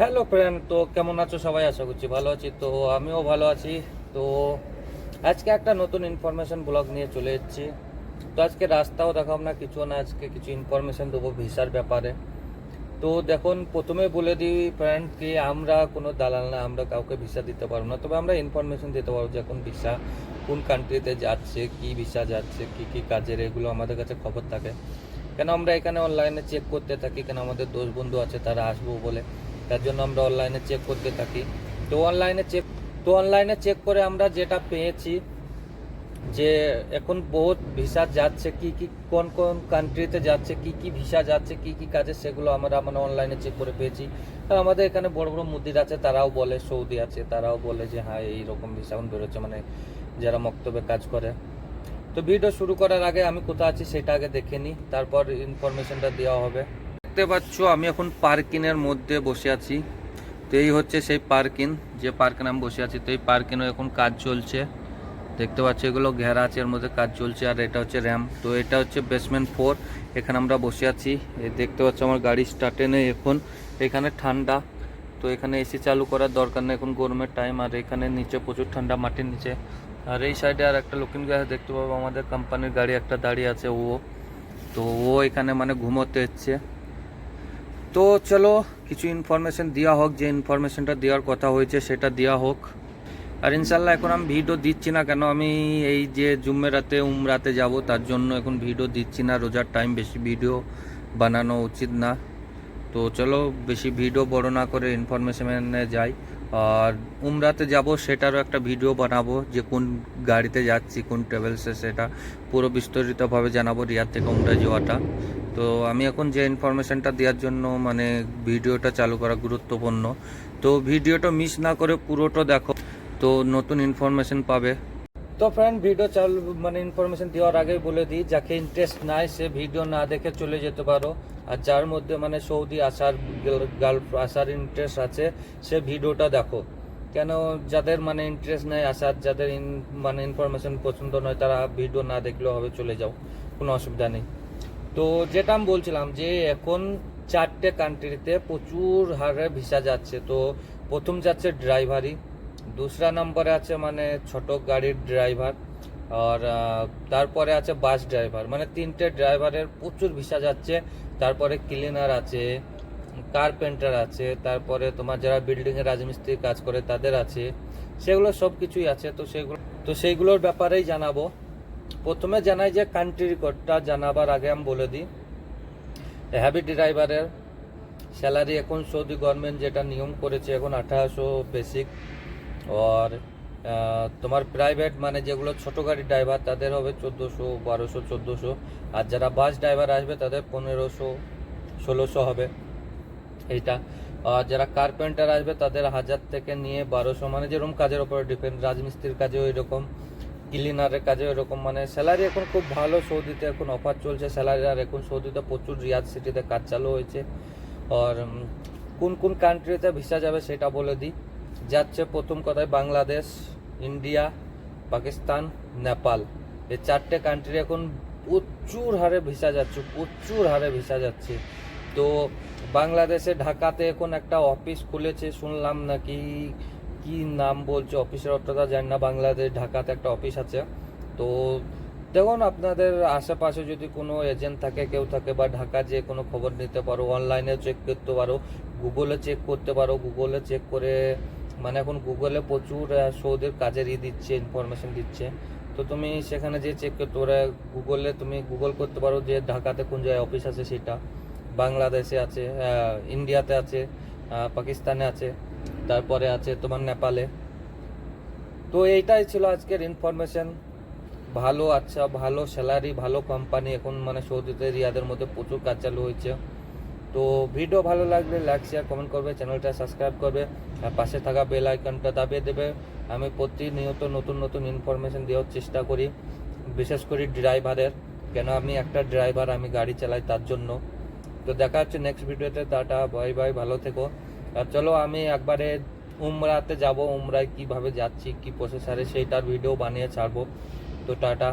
Hello friend তো কেমন আছো? সবাই আশা করছি ভালো আছি। তো আমিও ভালো আছি। তো আজকে একটা নতুন ইনফরমেশন ব্লগ নিয়ে চলে এসেছি। তো আজকে রাস্তাও দেখাব না, কিছু না, আজকে কিছু ইনফরমেশন দেবো ভিসার ব্যাপারে। তো দেখুন, প্রথমে বলে দিই ফ্রেন্ড কি আমরা কোনো দালাল না, আমরা কাউকে ভিসা দিতে পারব না। তবে আমরা ইনফরমেশন দিতে পারব যে এখন ভিসা কোন কান্ট্রিতে যাচ্ছে, কি ভিসা যাচ্ছে, কি কি কাজের, এগুলো আমাদের কাছে খবর থাকে। কেন আমরা এখানে অনলাইনে চেক করতে থাকি? কেন আমাদের দোষ বন্ধু আছে, তারা আসব বলে? তার জন্য আমরা অনলাইনে চেক করতে থাকি। তো অনলাইনে চেক তো অনলাইনে চেক করে আমরা যেটা পেয়েছি যে এখন বহুত ভিসা যাচ্ছে, কি কি, কোন কোন কান্ট্রিতে যাচ্ছে, কি কি ভিসা যাচ্ছে, কি কি কাজে, সেগুলো আমরা মানে অনলাইনে চেক করে পেয়েছি। আর আমাদের এখানে বড় বড় মুদির আছে, তারাও বলে, সৌদি আছে, তারাও বলে যে হ্যাঁ এইরকম ভিসা এখন বেরোচ্ছে। মানে যারা মক্তবে কাজ করে। তো ভিডিও শুরু করার আগে আমি কোথায় আছি, সেটা আগে দেখে নিই। তারপর ইনফরমেশনটা দেওয়া হবে। দেখতে পাচ্ছ, আমি এখন পার্কিংয়ের মধ্যে বসে আছি। তো এই হচ্ছে সেই পার্কিং যে পার্কিং আমি বসে আছি। তো এই পার্কিংও এখন কাজ চলছে। দেখতে পাচ্ছ, এগুলো ঘেরা আছে এর মধ্যে কাজ চলছে, আর এটা হচ্ছে র্যাম। তো এটা হচ্ছে বেসমেন্ট ফোর, এখানে আমরা বসে আছি। দেখতে পাচ্ছ, আমার গাড়ি স্টার্টে নেই এখন। এখানে ঠান্ডা। তো এখানে এসি চালু করার দরকার নেই এখন গরমের টাইম আর এখানে নিচে প্রচুর ঠান্ডা মাটির নিচে। আর এই সাইডে আর একটা লুকিং গ্লাস দেখতে পাবো, আমাদের কোম্পানির গাড়ি একটা দাঁড়িয়ে আছে ও তো ও এখানে মানে ঘুমোতে এসছে। তো চলো, কিছু ইনফরমেশন দেওয়া হোক, যে ইনফরমেশনটা দেওয়ার কথা হয়েছে সেটা দেওয়া হোক। আর ইনশাল্লাহ এখন আমি ভিডিও দিচ্ছি না কেন, আমি এই যে জুম্মেরাতে, উমরাতে যাব, তার জন্য এখন ভিডিও দিচ্ছি না। রোজার টাইম বেশি ভিডিও বানানো উচিত না। তো চলো, বেশি ভিডিও বড় না করে ইনফরমেশনে যাই। আর উমরাতে যাব, সেটারও একটা ভিডিও বানাবো, যে কোন গাড়িতে যাচ্ছি, কোন ট্রাভেলসে সেটা পুরো বিস্তারিতভাবে জানাব, রিয়াদ থেকে উমরা যাওয়াটা। তো আমি এখন যে ইনফরমেশনটা দেওয়ার জন্য মানে ভিডিওটা চালু করা গুরুত্বপূর্ণ, তো ভিডিওটা মিস না করে পুরোটা দেখো, তো নতুন ইনফরমেশন পাবে। তো ফ্রেন্ড ভিডিও চালু মানে ইনফরমেশন দেওয়ার আগেই বলে দিই, যাকে ইন্টারেস্ট নাই, সে ভিডিও না দেখে চলে যেতে পারো। আর যার মধ্যে মানে সৌদি আসার গার্ল আসার ইন্টারেস্ট আছে, সে ভিডিওটা দেখো। কেন যাদের মানে ইন্টারেস্ট নেই আসার, যাদের মানে ইনফরমেশন পছন্দ নয়, তারা ভিডিও না দেখলেও হবে, চলে যাও। কোনো অসুবিধা নেই। তো যেটা আমি বলছিলাম যে এখন চারটে কান্ট্রিতে প্রচুর হারে ভিসা যাচ্ছে। তো প্রথম যাচ্ছে ড্রাইভারি দুসরা নম্বরে আছে মানে ছোট গাড়ির ড্রাইভার আর তারপরে আছে বাস ড্রাইভার। মানে তিনটে ড্রাইভারের প্রচুর ভিসা যাচ্ছে। তারপরে ক্লিনার আছে, কার্পেন্টার আছে, তারপরে তোমার যারা বিল্ডিং এর রাজমিস্ত্রি কাজ করে তাদের আছে। সেগুলো সব কিছুই আছে। তো সেগুলো, তো সেইগুলোর ব্যাপারেই জানাব। প্রথমে জানাই যে কান্ট্রি কোডটা জানাবার আগে আমি বলে দিই। হ্যাভি ড্রাইভারের স্যালারি এখন সৌদি গভর্নমেন্ট যেটা নিয়ম করেছে, এখন আঠারোশো বেসিক আর তোমার প্রাইভেট মানে যেগুলো ছোট গাড়ির ড্রাইভার তাদের হবে চোদ্দোশো, বারোশো, চোদ্দোশো। আর যারা বাস ড্রাইভার আসবে, তাদের পনেরোশো, ষোলোশো হবে। এইটা। আর যারা কার্পেন্টার আসবে, তাদের হাজার থেকে নিয়ে বারোশো। মানে যেরকম কাজের ওপরে ডিপেন্ড রাজমিস্ত্রির কাজেও এরকম ক্লিনারের কাজে এরকম মানে স্যালারি এখন খুব ভালো, সৌদিতে এখন অফার চলছে স্যালারি আর এখন সৌদিতে প্রচুর রিয়াদ সিটিতে কাজ চালু হয়েছে। আর কোন কোন কান্ট্রিতে ভিসা যাবে সেটা বলে দিই। যাচ্ছে প্রথম কথায় বাংলাদেশ, ইন্ডিয়া, পাকিস্তান, নেপাল। এই চারটে কান্ট্রি এখন প্রচুর হারে ভিসা যাচ্ছে, প্রচুর হারে ভিসা যাচ্ছে। তো বাংলাদেশে ঢাকাতে এখন একটা অফিস খুলেছে, শুনলাম নাকি কি নাম বলছে? অফিসের অতটা জানি না বাংলাদেশ ঢাকাতে একটা অফিস আছে। তো দেখুন, আপনাদের আশেপাশে যদি কোনো এজেন্ট থাকে, কেউ থাকে বা ঢাকা যে কোনো খবর নিতে পারো অনলাইনে চেক করতে পারো গুগলে চেক করতে পারো গুগলে চেক করে মানে এখন গুগলে প্রচুর সৌদির কাজের ই দিচ্ছে ইনফরমেশন দিচ্ছে। তো তুমি সেখানে যে চেক করতে পারো গুগলে তুমি গুগল করতে পারো যে ঢাকাতে কোন জায়গায় অফিস আছে সেটা বাংলাদেশে আছে ইন্ডিয়াতে আছে পাকিস্তানে আছে। তারপরে আছে তোমার নেপালে। তো এইটাই ছিল আজকের ইনফরমেশন ভালো আচ্ছা ভালো স্যালারি ভালো কোম্পানি এখন মানে সৌদিতে রিয়াদের মধ্যে প্রচুর কাজ চালু হয়েছে। তো ভিডিও ভালো লাগলে লাইক শেয়ার কমেন্ট করবে চ্যানেলটা সাবস্ক্রাইব করবে। আর পাশে থাকা বেল আইকনটা দাবিয়ে দেবে। আমি প্রতিনিয়ত নতুন নতুন ইনফরমেশন দেওয়ার চেষ্টা করি। বিশেষ করে ড্রাইভারের কেন আমি একটা ড্রাইভার আমি গাড়ি চালাই তার জন্য। তো দেখা হচ্ছে নেক্সট ভিডিওতে টাটা বাই বাই ভালো থেকো। চলো আমি একবারে উমরাতে যাব, উমরায় কীভাবে যাচ্ছি, কি প্রসেসারে সেইটার ভিডিও বানিয়ে ছাড়বো। তো টাটা।